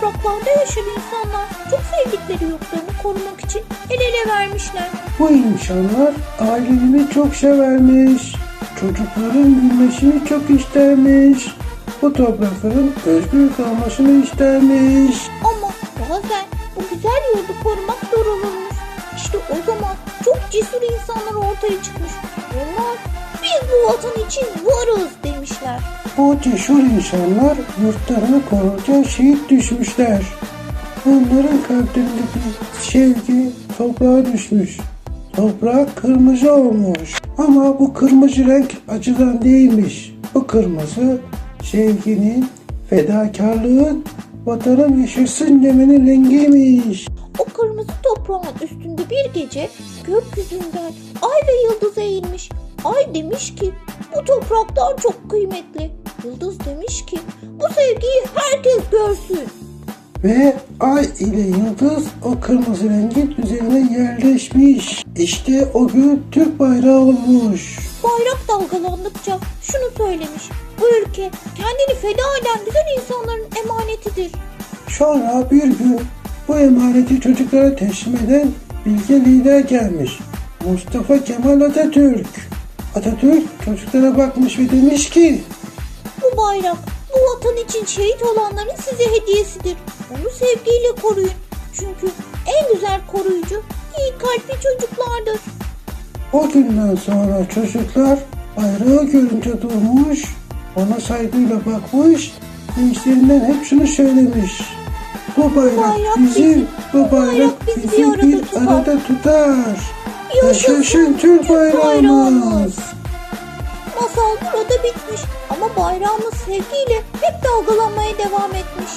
topraklarda yaşayan insanlar çok sevdikleri yurtlarını korumak için el ele vermişler. Bu insanlar ailelerini çok severmiş. Çocukların gülmesini çok istermiş. Bu toprakların özgür kalmasını istermiş. Ama bazen bu güzel yurdu korumak zor olurmuş. İşte o zaman çok cesur insanlar ortaya çıkmış. Onlar biz bu vatan için varız demişler. O cesur insanlar yurtlarını korurken şehit düşmüşler. Onların kalplerindeki sevgi toprağa düşmüş. Toprak kırmızı olmuş. Ama bu kırmızı renk acıdan değilmiş. Bu kırmızı sevginin, fedakarlığın, vatanın yaşasın demenin rengiymiş. O kırmızı toprağın üstünde bir gece gökyüzünden ay ve yıldız eğilmiş. Ay demiş ki bu topraklar çok kıymetli. Yıldız demiş ki bu sevgiyi herkes görsün. Ve ay ile yıldız o kırmızı rengin üzerine yerleşmiş. İşte o gün Türk bayrağı olmuş. Bayrak dalgalandıkça şunu söylemiş. Bu ülke kendini feda eden güzel insanların emanetidir. Sonra bir gün bu emaneti çocuklara teslim eden bilge lider gelmiş. Mustafa Kemal Atatürk. Atatürk çocuklara bakmış ve demiş ki Bu bayrak bu vatan için şehit olanların size hediyesidir. Onu sevgiyle koruyun. Çünkü en güzel koruyucu iyi kalpli çocuklardır. o günden sonra çocuklar bayrağı görünce durmuş, ona saygıyla bakmış, gençlerinden hep şunu söylemiş. Bu bayrak, Bayrak bizim, bizi- bu bayrak bizi bizi bir arada tutar. Yaşasın Yaşasın Türk. Masal burada bitmiş ama bayrağımız sevgiyle hep dalgalanmaya devam etmiş.